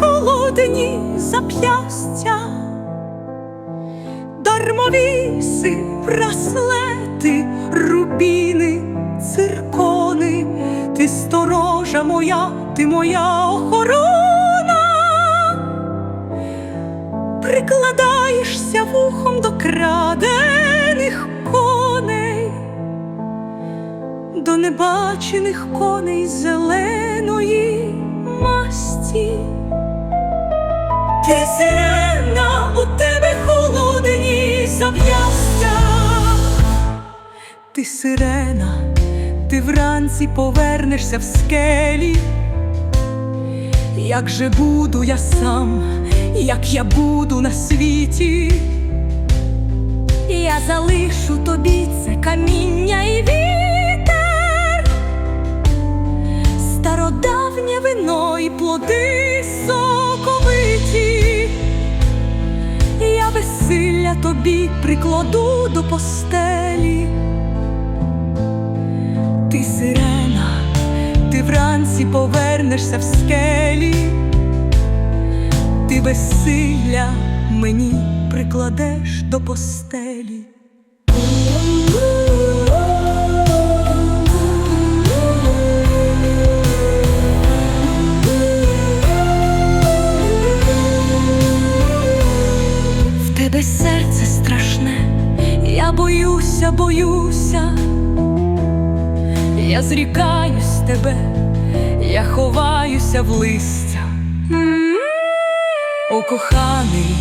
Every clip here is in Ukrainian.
холодні зап'ястя, дармовіси, браслети, рубіни, циркони, ти сторожа моя, ти моя охорона, прикладаєшся вухом до крадених коней, до небачених коней зеленої масті. Ти сирена, у тебе холодні зап'ястя. Ти сирена, ти вранці повернешся в скелі. Як же буду я сам, як я буду на світі, я залишу тобі це каміння і вітер, тобі прикладу до постелі. Ти сирена, ти вранці повернешся в скелі, ти безсилля мені прикладеш до постелі. Я боюся, боюся. Я зрікаюсь тебе, я ховаюся в листя. О, коханий,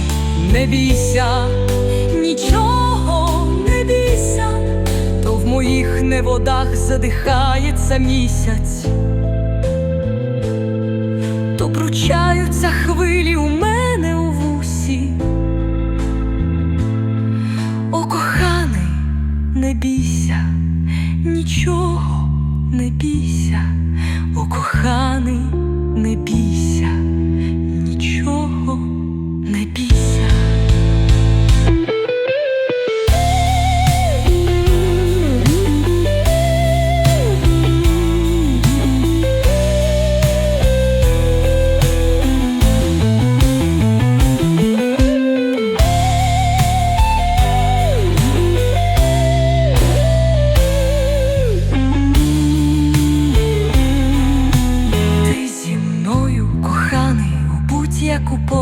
не бійся, нічого не бійся, то в моїх неводах задихається місяць, то пручаються хвилі не бійся, нічого не бійся, о коханий, не бійся,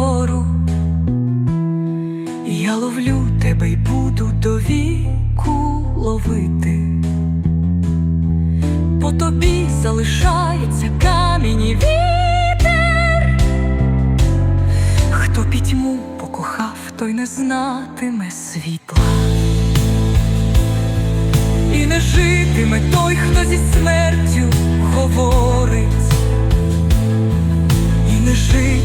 будь-яку. Я ловлю тебе й буду до віку ловити. По тобі залишається камінь і вітер. Хто пітьму покохав, той не знатиме світла. І не житиме той, хто зі смертю говорить.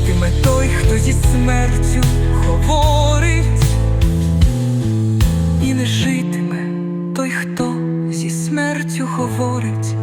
Житиме той, хто зі смертю говорить. І не житиме той, хто зі смертю говорить.